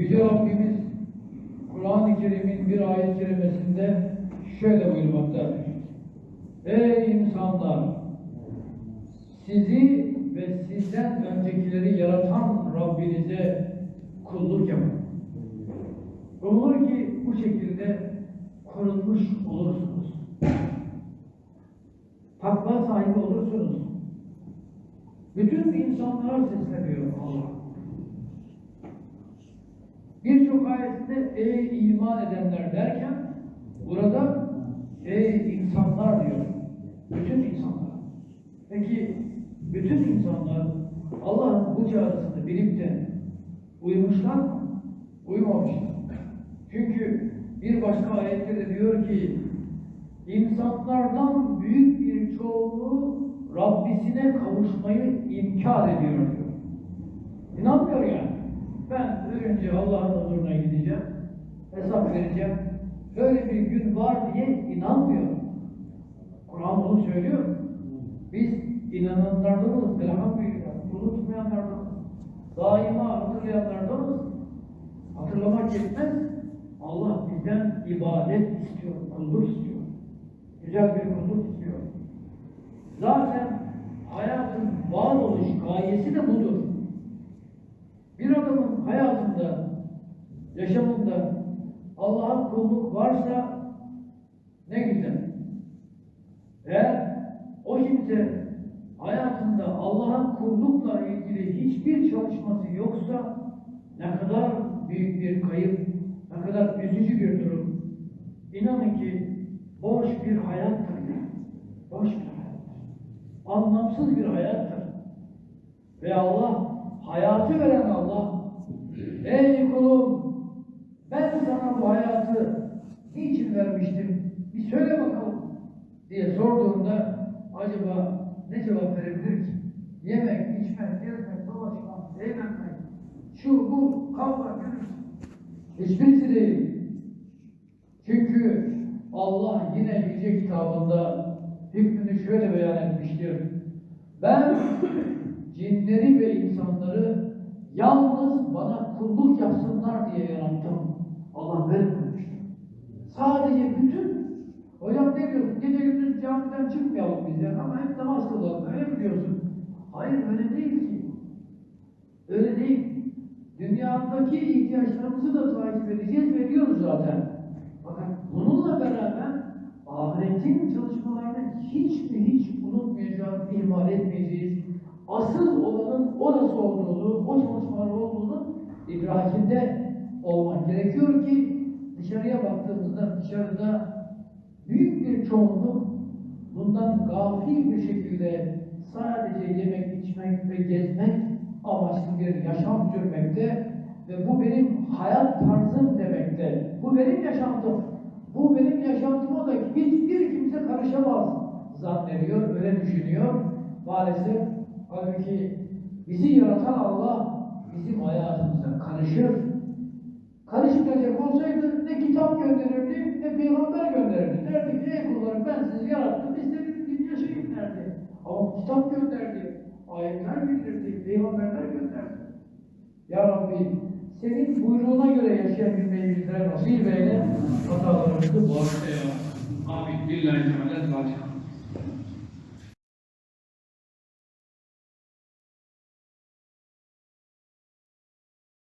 Yüce Rabbimiz Kur'an-ı Kerim'in bir ayet-i kerimesinde şöyle buyurmaktadır. Ey insanlar! Sizi ve sizden öncekileri yaratan Rabbinize kulluk yapın. Umulur ki bu şekilde korunmuş olursunuz. Takva sahibi olursunuz. Bütün insanlara sesleniyor Allah. Birçok ayette ey iman edenler derken burada ey insanlar diyor. Bütün insanlar. Peki bütün insanlar Allah'ın bu çağrısını bilip de uymuşlar mı? Uymamışlar. Çünkü bir başka ayette de diyor ki insanlardan büyük bir çoğunluğu Rabbisine kavuşmayı inkar ediyor diyor. İnanmıyor yani. Ben ölünce Allah'ın huzuruna gideceğim, hesap vereceğim. Böyle bir gün var diye inanmıyor. Kur'an bunu söylüyor. Biz inananlardanız, elhamdülillah. Unutmayanlardanız. Daima hatırlayanlardanız. Hatırlamak yetmez. Allah bizden ibadet istiyor, kulluk istiyor. Güzel bir kulluk istiyor. Zaten hayatın varoluş gayesi de budur. Bir adamın hayatında, yaşamında Allah'a kulluk varsa ne güzel. Eğer o kimse hayatında Allah'a kullukla ilgili hiçbir çalışması yoksa ne kadar büyük bir kayıp, ne kadar üzücü bir durum. İnanın ki boş bir hayattır. Boş bir hayattır. Anlamsız bir hayattır. Ve Allah hayatı veren Allah ey kulum ben sana bu hayatı niçin vermiştim bir söyle bakalım diye sorduğunda acaba ne cevap verebilir ki? Yemek, içmek, gezmek, dolaşmak, eğlenmek, şu bu, kavga, gürültü. Hiçbirisi değil. Çünkü Allah yine Yüce kitabında hükmünü şöyle beyan etmiştir. Ben cinleri ve insanları yalnız bana kulluk yapsınlar diye yarattım. Allah böyle buyurmuştur. Sadece bütün Hocam ne diyorsun? Gece gündüz camiden çıkmayalım biz yani ama hep namaz kılalım. Öyle mi diyorsun? Hayır öyle değil ki. Öyle değil. Dünyadaki ihtiyaçlarımızı da takip edeceğiz ve ediyoruz zaten. Fakat bununla beraber ahiretin çalışmalarını hiç mi hiç unutmayacağız, ihmal etmeyeceğiz. Asıl olanın orası olduğunu, o çalışmalar olduğunu idrakinde olmak gerekiyor ki dışarıya baktığımızda dışarıda büyük bir çoğunluk bundan gafil bir şekilde sadece yemek, içmek ve gezmek amaçlı bir yaşam sürmekte ve bu benim hayat tarzım demekte. Bu benim yaşantım. Bu benim yaşantıma da hiçbir kimse karışamaz zannediyor, öyle düşünüyor. Maalesef halbuki bizi yaratan Allah bizim hayatımıza karışır. Karışmayacak olsaydı ne kitap gönderirdi ne peygamber gönderirdi. Derdi ki ey kullarım ben sizi yarattım istediğiniz gibi yaşayın derdi. Ama kitap gönderdi, ayetler bildirdi, peygamberler gönderdi. Ya Rabbi senin buyruğuna göre yaşayabilmeyi bizlere nasip eyle. Hatalarımızı bağışla ya. Amin. Billahi Teala. Fatiha.